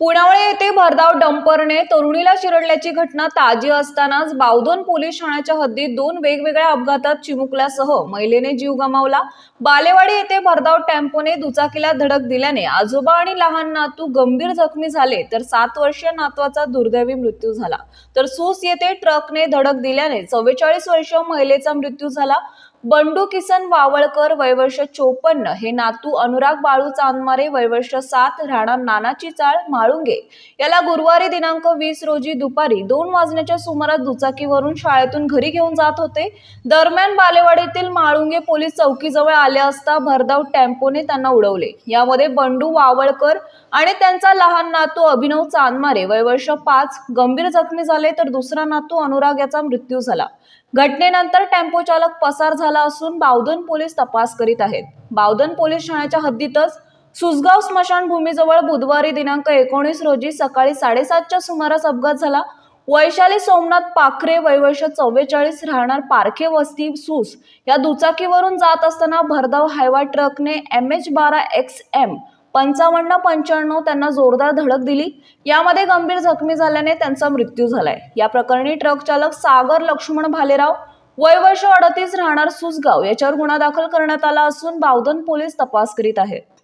पुण्यावळे येथे भरधाव डंपरने तरुणीला चिरडल्याची घटना ताजी असतानाच बावधन पोलीस ठाण्याच्या हद्दीत दोन वेगवेगळ्या अपघातात चिमुकल्यासह महिलेने जीव गमावला. बालेवाडी येथे भरधाव टेम्पोने दुचाकीला धडक दिल्याने आजोबा आणि लहान नातू गंभीर जखमी झाले तर सात वर्षीय नातवाचा दुर्दैवी मृत्यू झाला. तर सूस येथे ट्रकने धडक दिल्याने चव्वेचाळीस वर्षीय महिलेचा मृत्यू झाला. बंडू किसन वावळकर वयवर्ष चोपन्न हे नातू अनुराग बाळू चांदमारे वयवर्ष सात राहणार नानाची चाळ म्हाळुंगे याला गुरुवारी दिनांक वीस रोजी दुपारी दोन वाजण्याच्या सुमारास दुचाकीवरून शाळेतून घरी घेऊन जात होते. दरम्यान बालेवाडीतील म्हाळुंगे पोलीस चौकीजवळ आले असता भरधाव टेम्पोने त्यांना उडवले. यामध्ये बंडू वावळकर आणि त्यांचा लहान नातू अभिनव चांदमारे वयवर्ष पाच गंभीर जखमी झाले तर दुसरा नातू अनुराग याचा मृत्यू झाला. घटनेनंतर टेम्पो चालक पसार झाला. असून बावधन पोलीस तपास करीत आहेत. बावधन पोलीस ठाण्याच्या हद्दीतच सुसगाव स्मशानभूमीजवळ बुधवारी दिनांक एकोणीस रोजी सकाळी साडेसातच्या सुमारास अपघात झाला. वैशाली सोमनाथ पाखरे वयवर्ष चव्वेचाळीस राहणार पारखे वस्ती सूस या दुचाकीवरून जात असताना भरधाव हायवा ट्रकने एम एच बारा एक्स एम पंचावन्न पंच्याण्णव त्यांना जोरदार धडक दिली. यामध्ये गंभीर जखमी झाल्याने त्यांचा मृत्यू झालाय. या प्रकरणी ट्रक चालक सागर लक्ष्मण भालेराव वय वर्ष अडतीस राहणार सुसगाव याच्यावर गुन्हा दाखल करण्यात आला असून बावधन पोलीस तपास करीत आहेत.